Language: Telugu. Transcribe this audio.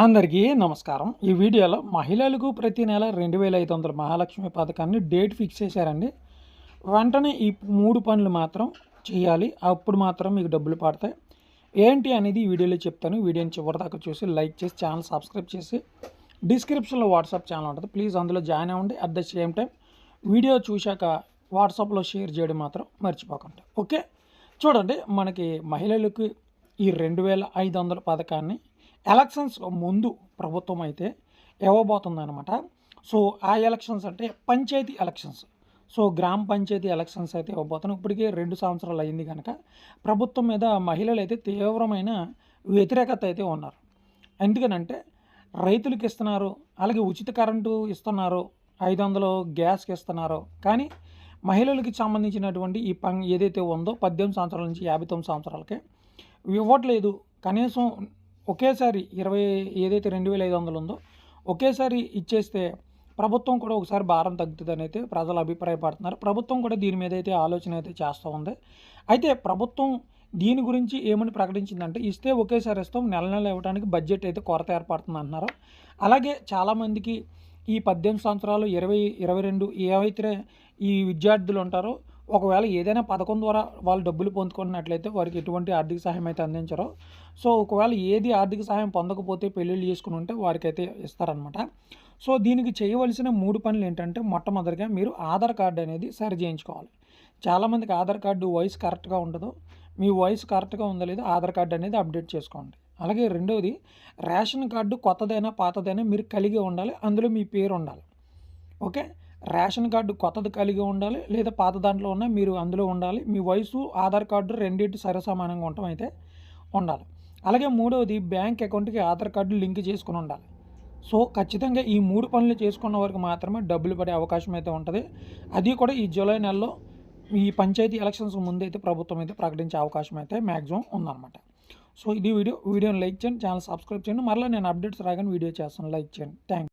అందరికీ నమస్కారం. ఈ వీడియోలో మహిళలకు ప్రతి నెల రెండు వేల ఐదు వందల మహాలక్ష్మి పథకాన్ని డేట్ ఫిక్స్ చేశారండి. వెంటనే ఈ మూడు పనులు మాత్రం చేయాలి. అప్పుడు మాత్రం మీకు డబ్బులు పడతాయి. ఏంటి అనేది ఈ వీడియోలో చెప్తాను. వీడియోని చివరిదాకా చూసి లైక్ చేసి ఛానల్ సబ్స్క్రైబ్ చేసి డిస్క్రిప్షన్లో వాట్సాప్ ఛానల్ ఉంటుంది. ప్లీజ్ అందులో జాయిన్ అవ్వండి. At the same time video చూశాక వాట్సాప్లో షేర్ చేయడం మాత్రం మర్చిపోకండి. ఓకే? చూడండి మనకి మహిళలకు ఈ రెండు వేల ఐదు వందల పథకాన్ని ఎలక్షన్స్ ముందు ప్రభుత్వం అయితే ఇవ్వబోతుందన్నమాట. సో ఆ ఎలక్షన్స్ అంటే పంచాయతీ ఎలక్షన్స్ సో గ్రామ పంచాయతీ ఎలక్షన్స్ అయితే ఇవ్వబోతున్నాయి. ఇప్పటికే రెండు సంవత్సరాలు అయింది కనుక ప్రభుత్వం మీద మహిళలు అయితే తీవ్రమైన వ్యతిరేకత అయితే ఉన్నారు. ఎందుకనంటే రైతులకు ఇస్తున్నారు అలాగే ఉచిత కరెంటు ఇస్తున్నారు ఐదు వందలు గ్యాస్కి ఇస్తున్నారు. కానీ మహిళలకి సంబంధించినటువంటి ఈ పం ఏదైతే ఉందో పద్దెనిమిది సంవత్సరాల నుంచి యాభై తొమ్మిది సంవత్సరాలకే ఇవ్వట్లేదు. కనీసం ఒకేసారి ఇరవై ఏదైతే రెండు వేల ఐదు వందలు ఉందో ఒకేసారి ఇచ్చేస్తే ప్రభుత్వం కూడా ఒకసారి భారం తగ్గుతుందని అయితే ప్రజలు అభిప్రాయపడుతున్నారు. ప్రభుత్వం కూడా దీని మీద అయితే ఆలోచన అయితే చేస్తూ ఉంది. అయితే ప్రభుత్వం దీని గురించి ఏమని ప్రకటించిందంటే ఇస్తే ఒకేసారి ఇస్తాం నెల నెల ఇవ్వడానికి బడ్జెట్ అయితే కొరత ఏర్పడుతుంది అంటున్నారు. అలాగే చాలామందికి ఈ పద్దెనిమిది సంవత్సరాలు ఇరవై ఇరవై రెండు ఏవైతే ఈ విద్యార్థులు ఉంటారో ఒకవేళ ఏదైనా పథకం ద్వారా వాళ్ళు డబ్బులు పొందుకున్నట్లయితే వారికి ఎటువంటి ఆర్థిక సహాయం అయితే అందించరో. సో ఒకవేళ ఏది ఆర్థిక సహాయం పొందకపోతే పెళ్ళిళ్ళు చేసుకుని ఉంటే వారికి అయితే ఇస్తారనమాట సో దీనికి చేయవలసిన మూడు పనులు ఏంటంటే మొట్టమొదటిగా మీరు ఆధార్ కార్డు అనేది సరి చేయించుకోవాలి. చాలామందికి ఆధార్ కార్డు వయసు కరెక్ట్గా ఉండదు. మీ వయసు కరెక్ట్గా ఉందో లేదో ఆధార్ కార్డు అనేది అప్డేట్ చేసుకోండి. అలాగే రెండవది రేషన్ కార్డు కొత్తదైనా పాతదైనా మీరు కలిగి ఉండాలి. అందులో మీ పేరు ఉండాలి. ఓకే? రేషన్ కార్డు కొత్తది కలిగి ఉండాలి లేదా పాత దాంట్లో ఉన్న మీరు అందులో ఉండాలి. మీ వయసు ఆధార్ కార్డు రెండింటి సరిసమానంగా ఉండటం అయితే ఉండాలి. అలాగే మూడవది బ్యాంక్ అకౌంట్కి ఆధార్ కార్డు లింక్ చేసుకుని ఉండాలి. సో ఖచ్చితంగా ఈ మూడు పనులు చేసుకున్న వరకు మాత్రమే డబ్బులు పడే అవకాశం అయితే ఉంటుంది. అది కూడా ఈ జూలై నెలలో ఈ పంచాయతీ ఎలక్షన్స్ ముందు అయితే ప్రభుత్వం అయితే ప్రకటించే అవకాశం అయితే మ్యాక్సిమం ఉందన్నమాట. సో ఇది వీడియో వీడియోని లైక్ చేయండి ఛానల్ సబ్స్క్రైబ్ చేయండి. మరలా నేను అప్డేట్స్ రాగానే వీడియో చేస్తాను. లైక్ చేయండి. థ్యాంక్